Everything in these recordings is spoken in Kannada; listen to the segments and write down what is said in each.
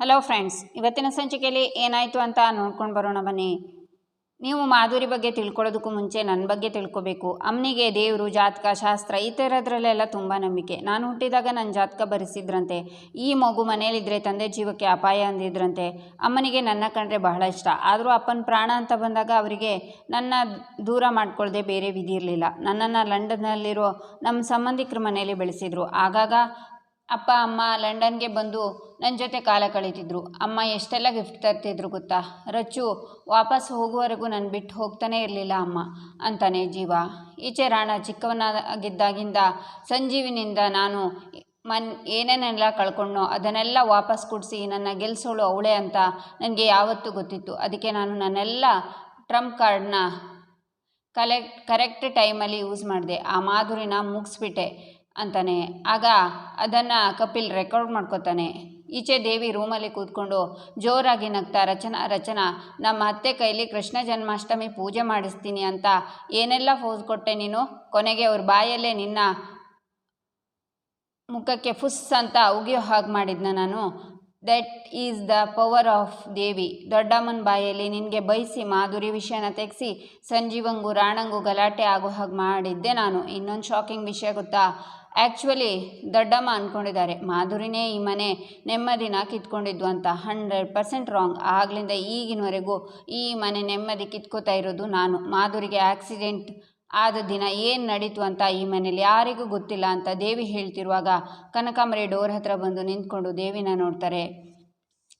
ಹಲೋ ಫ್ರೆಂಡ್ಸ್ ಇವತ್ತಿನ ಸಂಚಿಕೆಯಲ್ಲಿ ಏನಾಯಿತು ಅಂತ ನೋಡ್ಕೊಂಡು ಬರೋಣ ಬನ್ನಿ. ನೀವು ಮಾಧುರಿ ಬಗ್ಗೆ ತಿಳ್ಕೊಳ್ಳೋದಕ್ಕೂ ಮುಂಚೆ ನನ್ನ ಬಗ್ಗೆ ತಿಳ್ಕೊಬೇಕು. ಅಮ್ಮನಿಗೆ ದೇವರು, ಜಾತಕ, ಶಾಸ್ತ್ರ ಈ ಥರದ್ರಲ್ಲೆಲ್ಲ ತುಂಬ ನಂಬಿಕೆ. ನಾನು ಹುಟ್ಟಿದಾಗ ನನ್ನ ಜಾತಕ ಬರೆಸಿದ್ರಂತೆ. ಈ ಮಗು ಮನೇಲಿದ್ದರೆ ತಂದೆ ಜೀವಕ್ಕೆ ಅಪಾಯ ಅಂದಿದ್ರಂತೆ. ಅಮ್ಮನಿಗೆ ನನ್ನ ಕಂಡ್ರೆ ಬಹಳ ಇಷ್ಟ. ಆದರೂ ಅಪ್ಪನ ಪ್ರಾಣ ಅಂತ ಬಂದಾಗ ಅವರಿಗೆ ನನ್ನ ದೂರ ಮಾಡ್ಕೊಳ್ಳದೆ ಬೇರೆ ವಿಧಿ ಇರಲಿಲ್ಲ. ನನ್ನನ್ನು ಲಂಡನ್ನಲ್ಲಿರೋ ನಮ್ಮ ಸಂಬಂಧಿಕರ ಮನೆಯಲ್ಲಿ ಬೆಳೆಸಿದ್ರು. ಆಗಾಗ ಅಪ್ಪ, ಅಮ್ಮ ಲಂಡನ್ಗೆ ಬಂದು ನನ್ನ ಜೊತೆ ಕಾಲ ಕಳೀತಿದ್ರು ಅಮ್ಮ ಎಷ್ಟೆಲ್ಲ ಗಿಫ್ಟ್ ತರ್ತಿದ್ರು ಗೊತ್ತಾ? ರಚ್ಚು, ವಾಪಸ್ ಹೋಗುವವರೆಗೂ ನಾನು ಬಿಟ್ಟು ಹೋಗ್ತಾನೇ ಇರಲಿಲ್ಲ ಅಮ್ಮ, ಅಂತಾನೆ ಜೀವ. ಈಚೆ ರಾಣ ಚಿಕ್ಕವನಾಗಿದ್ದಾಗಿಂದ ಸಂಜೀವಿನಿಂದ ನಾನು ಮನ್ ಏನೇನೆಲ್ಲ ಕಳ್ಕೊಂಡೋ ಅದನ್ನೆಲ್ಲ ವಾಪಸ್ ಕೊಡಿಸಿ ನನ್ನ ಗೆಲ್ಸೋಳು ಅವಳೆ ಅಂತ ನನಗೆ ಯಾವತ್ತೂ ಗೊತ್ತಿತ್ತು. ಅದಕ್ಕೆ ನಾನು ನನ್ನೆಲ್ಲ ಟ್ರಂಪ್ ಕಾರ್ಡ್ನ ಕಲೆಕ್ಟ್, ಕರೆಕ್ಟ್ ಟೈಮಲ್ಲಿ ಯೂಸ್ ಮಾಡಿದೆ. ಆ ಮಾಧುರಿನ ಮುಗಿಸ್ಬಿಟ್ಟೆ. ಅಂತಾನೆ. ಆಗ ಅದನ್ನು ಕಪಿಲ್ ರೆಕಾರ್ಡ್ ಮಾಡ್ಕೋತಾನೆ. ಈಚೆ ದೇವಿ ರೂಮಲ್ಲಿ ಕೂತ್ಕೊಂಡು ಜೋರಾಗಿ ನಗ್ತಾ, ರಚನಾ ರಚನಾ, ನಮ್ಮ ಅತ್ತೆ ಕೈಲಿ ಕೃಷ್ಣ ಜನ್ಮಾಷ್ಟಮಿ ಪೂಜೆ ಮಾಡಿಸ್ತೀನಿ ಅಂತ ಏನೆಲ್ಲ ಫೋಸ್ ಕೊಟ್ಟೆ ನೀನು? ಕೊನೆಗೆ ಅವ್ರ ಬಾಯಲ್ಲೇ ನಿನ್ನ ಮುಖಕ್ಕೆ ಫುಸ್ ಅಂತ ಉಗಿಯೋ ಹಾಗೆ ಮಾಡಿದ್ನ ನಾನು. That is the power of Devi ದೊಡ್ಡಮ್ಮನ ಬಾಯಲ್ಲಿ ನಿನಗೆ ಬಯಸಿ ಮಾಧುರಿ ವಿಷಯನ ತೆಗೆಸಿ ಸಂಜೀವಂಗು, ರಾಣಂಗು, ಗಲಾಟೆ ಆಗೋ ಹಾಗೆ ಮಾಡಿದ್ದೆ ನಾನು. ಇನ್ನೊಂದು ಶಾಕಿಂಗ್ ವಿಷಯ ಗೊತ್ತಾ? ಆ್ಯಕ್ಚುಲಿ ದೊಡ್ಡಮ್ಮ ಅಂದ್ಕೊಂಡಿದ್ದಾರೆ ಮಾಧುರಿನೇ ಈ ಮನೆ ನೆಮ್ಮದಿನ ಕಿತ್ಕೊಂಡಿದ್ದು ಅಂತ. ಹಂಡ್ರೆಡ್ ಪರ್ಸೆಂಟ್ ರಾಂಗ್ ಆಗಲಿಂದ ಈಗಿನವರೆಗೂ ಈ ಮನೆ ನೆಮ್ಮದಿ ಕಿತ್ಕೋತಾ ಇರೋದು ನಾನು. ಮಾಧುರಿಗೆ ಆಕ್ಸಿಡೆಂಟ್ ಆದ ದಿನ ಏನು ನಡೀತು ಅಂತ ಈ ಮನೇಲಿ ಯಾರಿಗೂ ಗೊತ್ತಿಲ್ಲ ಅಂತ ದೇವಿ ಹೇಳ್ತಿರುವಾಗ ಕನಕಾಂಬರಿ ಡೋರ್ ಹತ್ರ ಬಂದು ನಿಂತ್ಕೊಂಡು ದೇವಿನ ನೋಡ್ತಾರೆ.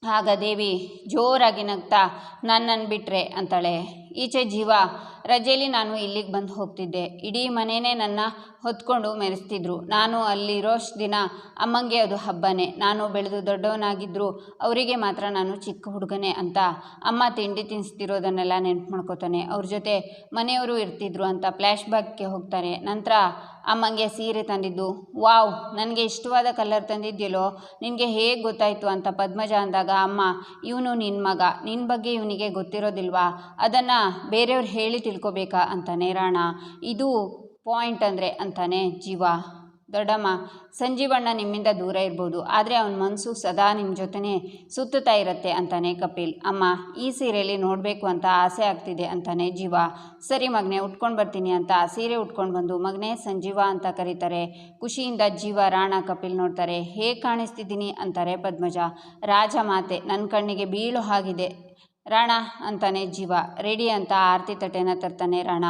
ಆಗ ದೇವಿ ಜೋರಾಗಿ ನಗ್ತಾ ನನ್ನನ್ನು ಬಿಟ್ಟರೆ ಅಂತಾಳೆ. ಈಚೆ ಜೀವ ರಜೆಯಲ್ಲಿ ನಾನು ಇಲ್ಲಿಗೆ ಬಂದು ಹೋಗ್ತಿದ್ದೆ. ಇಡೀ ಮನೆಯೇ ನನ್ನ ಹೊತ್ಕೊಂಡು ಮೆರೆಸ್ತಿದ್ರು. ನಾನು ಅಲ್ಲಿರೋಷ್ಟು ದಿನ ಅಮ್ಮಂಗೆ ಅದು ಹಬ್ಬನೇ. ನಾನು ಬೆಳೆದು ದೊಡ್ಡವನಾಗಿದ್ದರು ಅವರಿಗೆ ಮಾತ್ರ ನಾನು ಚಿಕ್ಕ ಹುಡುಗನೇ ಅಂತ ಅಮ್ಮ ತಿಂಡಿ ತಿನ್ನಿಸ್ತಿರೋದನ್ನೆಲ್ಲ ನೆನ್ಪು ಮಾಡ್ಕೋತಾನೆ. ಅವ್ರ ಜೊತೆ ಮನೆಯವರು ಇರ್ತಿದ್ರು ಅಂತ ಫ್ಲ್ಯಾಶ್ ಬ್ಯಾಕ್ಗೆ ಹೋಗ್ತಾರೆ. ನಂತರ ಅಮ್ಮಂಗೆ ಸೀರೆ ತಂದಿದ್ದು, ವಾವ್, ನನಗೆ ಇಷ್ಟವಾದ ಕಲರ್ ತಂದಿದ್ಯಲ್ಲೋ, ನಿನಗೆ ಹೇಗೆ ಗೊತ್ತಾಯಿತು? ಅಂತ ಪದ್ಮಜ ಅಂದಾಗ, ಅಮ್ಮ, ಇವನು ನಿನ್ನ ಮಗ. ನಿನ್ನ ಬಗ್ಗೆ ಇವನಿಗೆ ಗೊತ್ತಿರೋದಿಲ್ವಾ? ಅದನ್ನು ಬೇರೆಯವ್ರು ಹೇಳಿ ತಿಳ್ಕೊಬೇಕಾ ಅಂತಾನೆ ರಾಣ. ಇದು ಪಾಯಿಂಟ್ ಅಂದರೆ ಅಂತಾನೆ ಜೀವ. ದೊಡ್ಡಮ್ಮ ಸಂಜೀವಣ್ಣ ನಿಮ್ಮಿಂದ ದೂರ ಇರ್ಬೋದು, ಆದರೆ ಅವನ ಮನಸ್ಸು ಸದಾ ನಿಮ್ಮ ಜೊತೆನೇ ಸುತ್ತುತ್ತಾ ಇರುತ್ತೆ ಅಂತಾನೆ ಕಪಿಲ್. ಅಮ್ಮ, ಈ ಸೀರೆಯಲ್ಲಿ ನೋಡಬೇಕು ಅಂತ ಆಸೆ ಆಗ್ತಿದೆ ಅಂತಾನೆ ಜೀವ. ಸರಿ ಮಗನೇ, ಉಟ್ಕೊಂಡು ಬರ್ತೀನಿ ಅಂತ ಆ ಸೀರೆ ಉಟ್ಕೊಂಡು ಬಂದು ಮಗನೇ ಸಂಜೀವ ಅಂತ ಕರೀತಾರೆ. ಖುಷಿಯಿಂದ ಜೀವ, ರಾಣ, ಕಪಿಲ್ ನೋಡ್ತಾರೆ. ಹೇಗೆ ಕಾಣಿಸ್ತಿದ್ದೀನಿ ಅಂತಾರೆ ಪದ್ಮಜ. ರಾಜ ಮಾತೆ ನನ್ನ ಕಣ್ಣಿಗೆ ಬೀಳು ಹಾಗಿದೆ. ರಾಣ ಅಂತಾನೆ ಜೀವ ರೆಡಿ ಅಂತ ಆರತಿ ತಟ್ಟೆನ ತರ್ತಾನೆ ರಾಣ.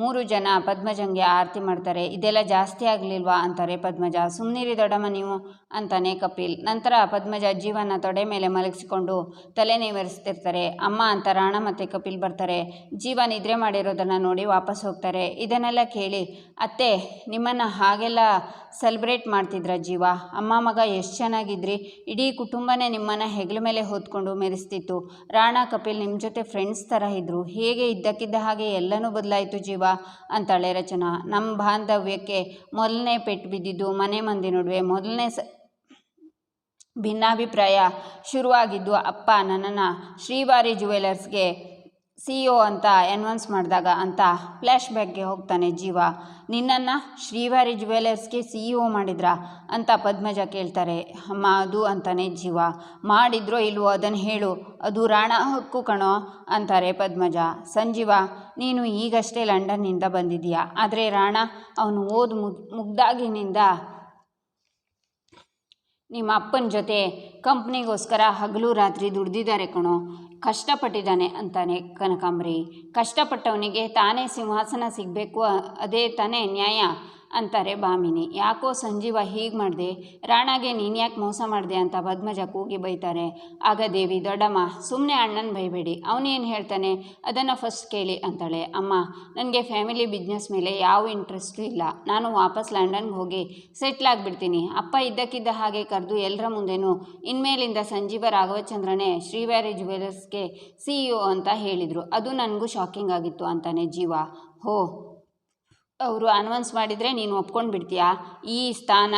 ಮೂರು ಜನ ಪದ್ಮಜಂಗೆ ಆರತಿ ಮಾಡ್ತಾರೆ, ಇದೆಲ್ಲ ಜಾಸ್ತಿ ಆಗಲಿಲ್ವಾ ಅಂತಾರೆ ಪದ್ಮಜ. ಸುಮ್ಮನಿರಿ ದೊಡ್ಡಮ್ಮ ನೀವು ಅಂತಾನೆ ಕಪಿಲ್. ನಂತರ ಪದ್ಮಜ ಜೀವನ ತೊಡೆ ಮೇಲೆ ಮಲಗಿಸಿಕೊಂಡು ತಲೆ ನೇವರಿಸ್ತಿರ್ತಾರೆ. ಅಮ್ಮ ಅಂತ ರಾಣ ಮತ್ತು ಕಪಿಲ್ ಬರ್ತಾರೆ. ಜೀವ ನಿದ್ರೆ ಮಾಡಿರೋದನ್ನು ನೋಡಿ ವಾಪಸ್ ಹೋಗ್ತಾರೆ. ಇದನ್ನೆಲ್ಲ ಕೇಳಿ, ಅತ್ತೆ, ನಿಮ್ಮನ್ನು ಹಾಗೆಲ್ಲ ಸೆಲೆಬ್ರೇಟ್ ಮಾಡ್ತಿದ್ರ ಜೀವ? ಅಮ್ಮ ಮಗ ಎಷ್ಟು ಚೆನ್ನಾಗಿದ್ರಿ. ಇಡೀ ಕುಟುಂಬನೇ ನಿಮ್ಮನ್ನು ಹೆಗಲ ಮೇಲೆ ಹೊತ್ಕೊಂಡು ಮೆರೆಸ್ತಿತ್ತು. ರಾಣ, ಕಪಿಲ್ ನಿಮ್ಮ ಜೊತೆ ಫ್ರೆಂಡ್ಸ್ ಥರ ಇದ್ದರು ಹೇಗೆ ಇದ್ದಕ್ಕಿದ್ದ ಹಾಗೆ ಎಲ್ಲನೂ ಬದಲಾಯಿತು ಜೀವ. ಅಂತಾಳೆ ರಚನಾ. ನಮ್ಮ ಬಾಂಧವ್ಯಕ್ಕೆ ಮೊದಲನೇ ಪೆಟ್ಟು ಬಿದ್ದಿದ್ದು ಮನೆ ಮಂದಿ ನಡುವೆ. ಮೊದಲನೇ ಸ ಭಿನ್ನಾಭಿಪ್ರಾಯ ಶುರುವಾಗಿದ್ದು ಅಪ್ಪ, ನನ್ನನ್ನು ಶ್ರೀವಾರಿ ಜುವೆಲರ್ಸ್ಗೆ ಸಿ ಒ ಅಂತ ಅನ್ವನ್ಸ್ ಮಾಡಿದಾಗ ಅಂತ ಫ್ಲ್ಯಾಶ್ ಬ್ಯಾಕ್ಗೆ ಹೋಗ್ತಾನೆ ಜೀವ. ನಿನ್ನನ್ನು ಶ್ರೀವಾರಿ ಜ್ಯುವೆಲರ್ಸ್ಗೆ ಸಿ ಇ ಒ ಮಾಡಿದ್ರಾ ಅಂತ ಪದ್ಮಜ ಕೇಳ್ತಾರೆ. ಅಮ್ಮ, ಅದು ಅಂತಾನೆ ಜೀವ. ಮಾಡಿದ್ರೋ ಇಲ್ವೋ ಅದನ್ನು ಹೇಳು. ಅದು ರಾಣ ಹಕ್ಕು ಕಣೋ ಅಂತಾರೆ ಪದ್ಮಜ. ಸಂಜೀವ, ನೀನು ಈಗಷ್ಟೇ ಲಂಡನ್ನಿಂದ ಬಂದಿದ್ದೀಯಾ? ಆದರೆ ರಾಣ, ಅವನು ಓದು ಮುಗ್, ಮುಗ್ದಾಗಿನಿಂದ ನಿಮ್ಮ ಅಪ್ಪನ ಜೊತೆ ಕಂಪ್ನಿಗೋಸ್ಕರ ಹಗಲು ರಾತ್ರಿ ದುಡ್ದಿದ್ದಾರೆ ಕಣೋ. ಕಷ್ಟಪಟ್ಟಿದ್ದಾನೆ ಅಂತಾನೆ ಕನಕಾಂಬರಿ. ಕಷ್ಟಪಟ್ಟವನಿಗೆ ತಾನೇ ಸಿಂಹಾಸನ ಸಿಗಬೇಕು ಅದೇ ತಾನೇ ನ್ಯಾಯ. ಅಂತಾರೆ ಭಾಮಿನಿ ಯಾಕೋ ಸಂಜೀವ ಹೀಗೆ ಮಾಡಿದೆ, ರಾಣಾಗೆ ನೀನು ಯಾಕೆ ಮೋಸ ಮಾಡಿದೆ ಅಂತ ಪದ್ಮಜ ಕೂಗಿ ಬೈತಾರೆ. ಆಗ ದೇವಿ, ದೊಡ್ಡಮ್ಮ ಸುಮ್ಮನೆ ಅಣ್ಣನ ಬೈಬೇಡಿ, ಅವನೇನು ಹೇಳ್ತಾನೆ, ಅದನ್ನು ಫಸ್ಟ್ ಕೇಳಿ ಅಂತಾಳೆ. ಅಮ್ಮ, ನನಗೆ ಫ್ಯಾಮಿಲಿ ಬಿಸ್ನೆಸ್ ಮೇಲೆ ಯಾವ ಇಂಟ್ರೆಸ್ಟು ಇಲ್ಲ. ನಾನು ವಾಪಸ್ ಲಂಡನ್ಗೆ ಹೋಗಿ ಸೆಟ್ಲ್ ಆಗಿಬಿಡ್ತೀನಿ. ಅಪ್ಪ ಇದ್ದಕ್ಕಿದ್ದ ಹಾಗೆ ಕರೆದು ಎಲ್ಲರ ಮುಂದೆನೂ, ಇನ್ಮೇಲಿಂದ ಸಂಜೀವ ರಾಘವಚಂದ್ರನೇ ಶ್ರೀವ್ಯಾರಿ ಜುವೆಲರ್ಸ್ಗೆ ಸಿ ಇ ಒ ಅಂತ ಹೇಳಿದರು. ಅದು ನನಗೂ ಶಾಕಿಂಗ್ ಆಗಿತ್ತು ಅಂತಾನೆ ಜೀವ. ಹೋ ಅವರು ಅನೌನ್ಸ್ ಮಾಡಿದರೆ ನೀನು ಒಪ್ಕೊಂಡು ಬಿಡ್ತೀಯಾ ಈ ಸ್ಥಾನ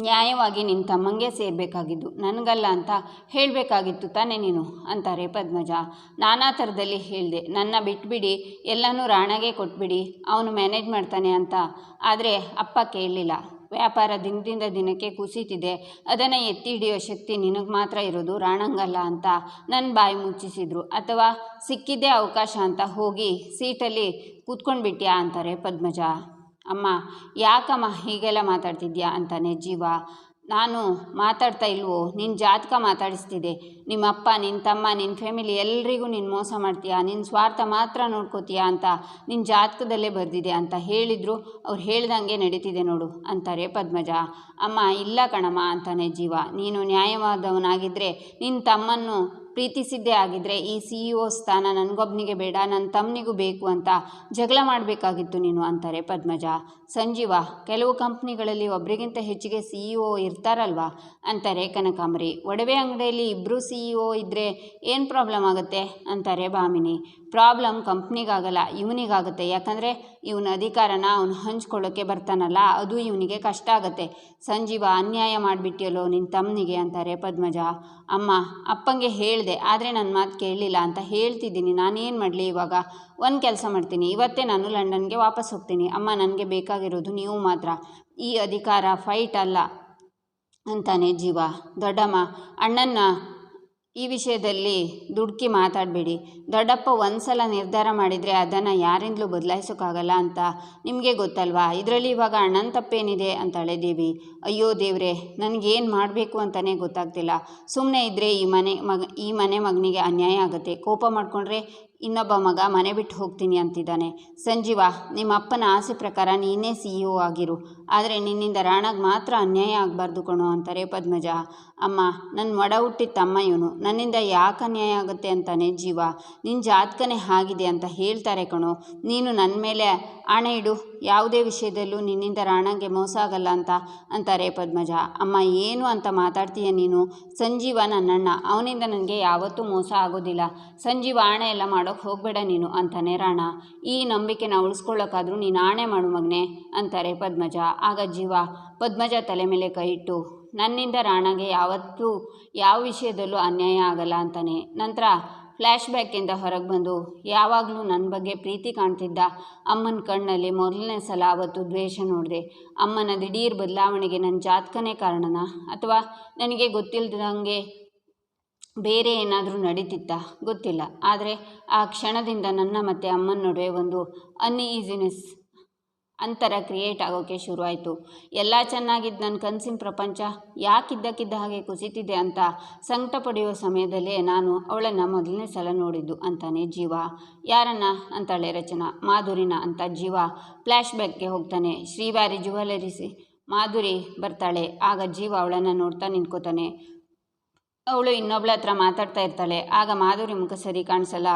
ನ್ಯಾಯವಾಗಿ ನಿನ್ನ ತಮ್ಮಂಗೆ ಸೇರಬೇಕಾಗಿದ್ದು. ನನಗಲ್ಲ ಅಂತ ಹೇಳಬೇಕಾಗಿತ್ತು ತಾನೇ ನೀನು? ಅಂತಾರೆ ಪದ್ಮಜ. ನಾನಾ ಥರದಲ್ಲಿ ಹೇಳಿದೆ. ನನ್ನ ಬಿಟ್ಬಿಡಿ. ಎಲ್ಲನೂ ರಾಣಗೆ ಕೊಟ್ಬಿಡಿ. ಅವನು ಮ್ಯಾನೇಜ್ ಮಾಡ್ತಾನೆ ಅಂತ. ಆದರೆ ಅಪ್ಪ ಕೇಳಲಿಲ್ಲ. ವ್ಯಾಪಾರ ದಿನದಿಂದ ದಿನಕ್ಕೆ ಕುಸಿತಿದೆ. ಅದನ್ನು ಎತ್ತಿ ಹಿಡಿಯೋ ಶಕ್ತಿ ನಿನಗೆ ಮಾತ್ರ ಇರೋದು ರಾಣಂಗಲ್ಲ ಅಂತ ನನ್ನ ಬಾಯಿ ಮುಚ್ಚಿಸಿದ್ರು. ಅಥವಾ ಸಿಕ್ಕಿದ್ದೇ ಅವಕಾಶ ಅಂತ ಹೋಗಿ ಸೀಟಲ್ಲಿ ಕೂತ್ಕೊಂಡ್ಬಿಟ್ಯಾ ಅಂತಾರೆ ಪದ್ಮಜ. ಅಮ್ಮ, ಯಾಕಮ್ಮ ಹೀಗೆಲ್ಲ ಮಾತಾಡ್ತಿದ್ಯಾ ಅಂತಾನೆ ಜೀವ. ನಾನು ಮಾತಾಡ್ತಾ ಇಲ್ವೋ? ನಿನ್ನ ಜಾತಕ ಮಾತಾಡಿಸ್ತಿದೆ. ನಿಮ್ಮ ಅಪ್ಪ ನಿನ್ನ ತಮ್ಮ ನಿನ್ನ ಫ್ಯಾಮಿಲಿ ಎಲ್ರಿಗೂ ನೀನು ಮೋಸ ಮಾಡ್ತೀಯಾ? ನಿನ್ನ ಸ್ವಾರ್ಥ ಮಾತ್ರ ನೋಡ್ಕೋತೀಯಾ ಅಂತ ನಿನ್ನ ಜಾತಕದಲ್ಲೇ ಬರೆದಿದೆ ಅಂತ ಹೇಳಿದರು. ಅವ್ರು ಹೇಳ್ದಂಗೆ ನಡೀತಿದೆ ನೋಡು, ಅಂತಾರೆ ಪದ್ಮಜ. ಅಮ್ಮ, ಇಲ್ಲ ಕಣಮ್ಮ ಅಂತಾನೆ ಜೀವ. ನೀನು ನ್ಯಾಯವಾದವನಾಗಿದ್ದರೆ ನಿನ್ನ ತಮ್ಮನ್ನು ಪ್ರೀತಿಸಿದ್ದೇ ಆಗಿದ್ದರೆ ಈ ಸಿ ಇ ಒ ಸ್ಥಾನ ನನಗೊಬ್ಬನಿಗೆ ಬೇಡ ನನ್ನ ತಮ್ಮನಿಗೂ ಬೇಕು ಅಂತ ಜಗಳ ಮಾಡಬೇಕಾಗಿತ್ತು ನೀನು, ಅಂತಾರೆ ಪದ್ಮಜ. ಸಂಜೀವ, ಕೆಲವು ಕಂಪ್ನಿಗಳಲ್ಲಿ ಒಬ್ರಿಗಿಂತ ಹೆಚ್ಚಿಗೆ ಸಿ ಇ ಒ ಇರ್ತಾರಲ್ವಾ? ಅಂತಾರೆ ಕನಕಾಂಬರಿ. ಒಡವೆ ಅಂಗಡಿಯಲ್ಲಿ ಇಬ್ಬರು ಸಿ ಇ ಒ ಇದ್ದರೆ ಏನು ಪ್ರಾಬ್ಲಮ್ ಆಗುತ್ತೆ? ಅಂತಾರೆ ಭಾಮಿನಿ. ಪ್ರಾಬ್ಲಮ್ ಕಂಪ್ನಿಗಾಗಲ್ಲ, ಇವನಿಗಾಗುತ್ತೆ. ಯಾಕಂದರೆ ಇವನ ಅಧಿಕಾರನ ಅವನು ಹಂಚ್ಕೊಳ್ಳೋಕ್ಕೆ ಬರ್ತಾನಲ್ಲ, ಅದು ಇವನಿಗೆ ಕಷ್ಟ ಆಗುತ್ತೆ. ಸಂಜೀವ, ಅನ್ಯಾಯ ಮಾಡಿಬಿಟ್ಟಿಯಲ್ಲೋ ನಿನ್ನ ತಮ್ಮನಿಗೆ ಅಂತಾರೆ ಪದ್ಮಜ. ಅಮ್ಮ, ಅಪ್ಪಂಗೆ ಹೇಳಿದೆ, ಆದರೆ ನನ್ನ ಮಾತು ಕೇಳಲಿಲ್ಲ ಅಂತ ಹೇಳ್ತಿದ್ದೀನಿ. ನಾನೇನು ಮಾಡಲಿ ಇವಾಗ? ಒಂದು ಕೆಲಸ ಮಾಡ್ತೀನಿ. ಇವತ್ತೇ ನಾನು ಲಂಡನ್ಗೆ ವಾಪಸ್ ಹೋಗ್ತೀನಿ. ಅಮ್ಮ, ನನಗೆ ಬೇಕಾಗಿರೋದು ನೀವು ಮಾತ್ರ. ಈ ಅಧಿಕಾರ ಫೈಟ್ ಅಲ್ಲ ಅಂತಾನೆ ಜೀವ. ದೊಡ್ಡಮ್ಮ, ಅಣ್ಣನ್ನ ಈ ವಿಷಯದಲ್ಲಿ ದುಡ್ಕಿ ಮಾತಾಡಬೇಡಿ. ದೊಡ್ಡಪ್ಪ ಒಂದು ಸಲ ನಿರ್ಧಾರ ಮಾಡಿದರೆ ಅದನ್ನು ಯಾರಿಂದಲೂ ಬದಲಾಯಿಸೋಕ್ಕಾಗಲ್ಲ ಅಂತ ನಿಮಗೆ ಗೊತ್ತಲ್ವಾ? ಇದರಲ್ಲಿ ಇವಾಗ ಅಣ್ಣನ ತಪ್ಪೇನಿದೆ ಅಂತಾಳೆ ದೇವಿ. ಅಯ್ಯೋ ದೇವ್ರೆ, ನನಗೇನು ಮಾಡಬೇಕು ಅಂತಲೇ ಗೊತ್ತಾಗ್ತಿಲ್ಲ. ಸುಮ್ಮನೆ ಇದ್ದರೆ ಈ ಮನೆ ಮಗ, ಈ ಮನೆ ಮಗನಿಗೆ ಅನ್ಯಾಯ ಆಗುತ್ತೆ. ಕೋಪ ಮಾಡಿಕೊಂಡ್ರೆ ಇನ್ನೊಬ್ಬ ಮಗ ಮನೆ ಬಿಟ್ಟು ಹೋಗ್ತೀನಿ ಅಂತಿದ್ದಾನೆ. ಸಂಜೀವ, ನಿಮ್ಮ ಅಪ್ಪನ ಆಸೆ ಪ್ರಕಾರ ನೀನೇ ಸಿ ಇ ಒ ಆಗಿರು. ಆದರೆ ನಿನ್ನಿಂದ ರಾಣಾಗ್ ಮಾತ್ರ ಅನ್ಯಾಯ ಆಗಬಾರ್ದು ಕಣೋ ಅಂತಾರೆ ಪದ್ಮಜ. ಅಮ್ಮ ನನ್ನ ಮಡ ಹುಟ್ಟಿದ ತಮ್ಮ ಇವನು. ನನ್ನಿಂದ ಯಾಕೆ ಅನ್ಯಾಯ ಆಗುತ್ತೆ ಅಂತಾನೆ ಜೀವ. ನಿನ್ನ ಜಾತಕನೇ ಆಗಿದೆ ಅಂತ ಹೇಳ್ತಾರೆ ಕಣೋ. ನೀನು ನನ್ನ ಮೇಲೆ ಆಣೆ ಇಡು. ಯಾವುದೇ ವಿಷಯದಲ್ಲೂ ನಿನ್ನಿಂದ ರಾಣಂಗೆ ಮೋಸ ಆಗಲ್ಲ ಅಂತ ಅಂತಾರೆ ಪದ್ಮಜ. ಅಮ್ಮ, ಏನು ಅಂತ ಮಾತಾಡ್ತೀಯ ನೀನು? ಸಂಜೀವ ನನ್ನಣ್ಣ. ಅವನಿಂದ ನನಗೆ ಯಾವತ್ತೂ ಮೋಸ ಆಗೋದಿಲ್ಲ. ಸಂಜೀವ ಆಣೆ ಎಲ್ಲ ಮಾಡೋಕ್ಕೆ ಹೋಗಬೇಡ ನೀನು ಅಂತಾನೆ ರಾಣ. ಈ ನಂಬಿಕೆನ ಉಳಿಸ್ಕೊಳ್ಳೋಕ್ಕಾದ್ರೂ ನೀನು ಆಣೆ ಮಾಡು ಮಗನೆ ಅಂತಾರೆ ಪದ್ಮಜ. ಆಗ ಜೀವ ಪದ್ಮಜ ತಲೆ ಮೇಲೆ ಕೈ ಇಟ್ಟು ನನ್ನಿಂದ ರಾಣಾಗೆ ಯಾವತ್ತೂ ಯಾವ ವಿಷಯದಲ್ಲೂ ಅನ್ಯಾಯ ಆಗಲ್ಲ ಅಂತಾನೆ. ನಂತರ ಫ್ಲ್ಯಾಶ್ ಬ್ಯಾಕಿಂದ ಹೊರಗೆ ಬಂದು, ಯಾವಾಗಲೂ ನನ್ನ ಬಗ್ಗೆ ಪ್ರೀತಿ ಕಾಣ್ತಿದ್ದ ಅಮ್ಮನ ಕಣ್ಣಲ್ಲಿ ಮೊದಲನೇ ಸಲ ಅವತ್ತು ದ್ವೇಷ ನೋಡಿದೆ. ಅಮ್ಮನ ದಿಢೀರ್ ಬದಲಾವಣೆಗೆ ನನ್ನ ಜಾತಕನೇ ಕಾರಣನಾ? ಅಥವಾ ನನಗೆ ಗೊತ್ತಿಲ್ಲದಂಗೆ ಬೇರೆ ಏನಾದರೂ ನಡೀತಿತ್ತಾ? ಗೊತ್ತಿಲ್ಲ. ಆದರೆ ಆ ಕ್ಷಣದಿಂದ ನನ್ನ ಮತ್ತು ಅಮ್ಮನ ನಡುವೆ ಒಂದು ಅನ್ಈಸಿನೆಸ್ ಅಂತರ ಕ್ರಿಯೇಟ್ ಆಗೋಕ್ಕೆ ಶುರುವಾಯಿತು. ಎಲ್ಲ ಚೆನ್ನಾಗಿದ್ದ ನನ್ನ ಕನಸಿನ ಪ್ರಪಂಚ, ಯಾಕಿದ್ದಕ್ಕಿದ್ದ ಹಾಗೆ ಕುಸಿತಿದೆ ಅಂತ ಸಂಕಟ ಪಡೆಯುವ ಸಮಯದಲ್ಲೇ ನಾನು ಅವಳನ್ನು ಮೊದಲನೇ ಸಲ ನೋಡಿದ್ದು ಅಂತಾನೆ ಜೀವ. ಯಾರನ್ನ? ಅಂತಾಳೆ ರಚನಾ. ಮಾಧುರಿನ ಅಂತ ಜೀವ. ಫ್ಲ್ಯಾಶ್ ಬ್ಯಾಕ್ಗೆ ಹೋಗ್ತಾನೆ. ಶ್ರೀವಾರಿ ಜುವೆಲರಿಸಿ ಮಾಧುರಿ ಬರ್ತಾಳೆ. ಆಗ ಜೀವ ಅವಳನ್ನು ನೋಡ್ತಾ ನಿಂತ್ಕೋತಾನೆ. ಅವಳು ಇನ್ನೊಬ್ಳ ಹತ್ರ ಮಾತಾಡ್ತಾ ಇರ್ತಾಳೆ. ಆಗ ಮಾಧುರಿ ಮುಖ ಸರಿ ಕಾಣಿಸಲ್ಲ.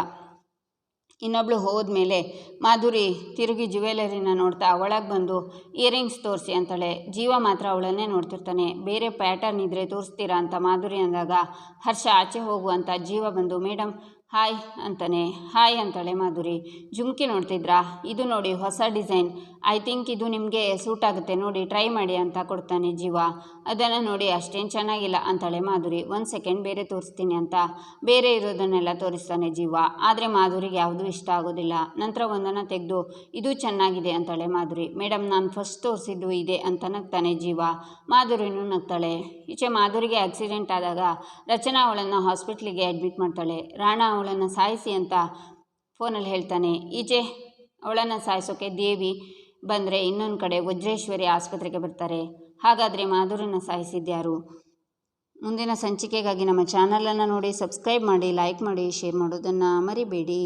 ಇನ್ನೊಬ್ಳು ಹೋದ್ಮೇಲೆ, ಮಾಧುರಿ, ತಿರುಗಿ ಜ್ಯುವೆಲರಿನ ನೋಡ್ತಾ ಒಳಗೆ ಬಂದು ಇಯರಿಂಗ್ಸ್ ತೋರಿಸಿ ಅಂತಾಳೆ. ಜೀವ ಮಾತ್ರ ಅವಳನ್ನೇ ನೋಡ್ತಿರ್ತಾನೆ. ಬೇರೆ ಪ್ಯಾಟರ್ನ್ ಇದ್ದರೆ ತೋರಿಸ್ತೀರಾ ಅಂತ ಮಾಧುರಿ ಅಂದಾಗ, ಹರ್ಷ, ಆಚೆ ಹೋಗುವಂಥ ಜೀವ ಬಂದು ಮೇಡಮ್ ಹಾಯ್ ಅಂತಾನೆ. ಹಾಯ್ ಅಂತಾಳೆ ಮಾಧುರಿ. ಜುಮ್ಕಿ ನೋಡ್ತಿದ್ರಾ? ಇದು ನೋಡಿ ಹೊಸ ಡಿಸೈನ್. ಐ ಥಿಂಕ್ ಇದು ನಿಮಗೆ ಸೂಟ್ ಆಗುತ್ತೆ. ನೋಡಿ, ಟ್ರೈ ಮಾಡಿ ಅಂತ ಕೊಡ್ತಾನೆ ಜೀವ. ಅದನ್ನು ನೋಡಿ ಅಷ್ಟೇನು ಚೆನ್ನಾಗಿಲ್ಲ ಅಂತಾಳೆ ಮಾಧುರಿ. ಒಂದು ಸೆಕೆಂಡ್ ಬೇರೆ ತೋರಿಸ್ತೀನಿ ಅಂತ. ಬೇರೆ ಇರೋದನ್ನೆಲ್ಲ ತೋರಿಸ್ತಾನೆ ಜೀವ. ಆದರೆ ಮಾಧುರಿಗೆ ಯಾವುದೂ ಇಷ್ಟ ಆಗೋದಿಲ್ಲ. ನಂತರ ಒಂದನ್ನು ತೆಗೆದು, ಇದು ಚೆನ್ನಾಗಿದೆ ಅಂತಾಳೆ ಮಾಧುರಿ. ಮೇಡಮ್ ನಾನು ಫಸ್ಟ್ ತೋರಿಸಿದ್ದು ಇದೆ ಅಂತ ನಗ್ತಾನೆ ಜೀವ. ಮಾಧುರಿನೂ ನಗ್ತಾಳೆ. ಈಚೆ ಮಾಧುರಿಗೆ ಆಕ್ಸಿಡೆಂಟ್ ಆದಾಗ ರಚನಾ ಅವಳನ್ನು ಹಾಸ್ಪಿಟ್ಲಿಗೆ ಅಡ್ಮಿಟ್ ಮಾಡ್ತಾಳೆ. ರಾಣಾ ಅವಳನ್ನು ಸಾಯಿಸಿ ಅಂತ ಫೋನಲ್ಲಿ ಹೇಳ್ತಾನೆ ಈಚೆ ಅವಳನ್ನು ಸಾಯಿಸೋಕೆ ದೇವಿ ಬಂದರೆ ಇನ್ನೊಂದು ಕಡೆ ವಜ್ರೇಶ್ವರಿ ಆಸ್ಪತ್ರೆಗೆ ಬರ್ತಾರೆ. ಹಾಗಾದರೆ ಮಾಧುರನ್ನು ಸಾಯಿಸಿದ್ಯಾರು? ಮುಂದಿನ ಸಂಚಿಕೆಗಾಗಿ ನಮ್ಮ ಚಾನಲನ್ನು ನೋಡಿ, ಸಬ್ಸ್ಕ್ರೈಬ್ ಮಾಡಿ, ಲೈಕ್ ಮಾಡಿ, ಶೇರ್ ಮಾಡೋದನ್ನು ಮರಿಬೇಡಿ.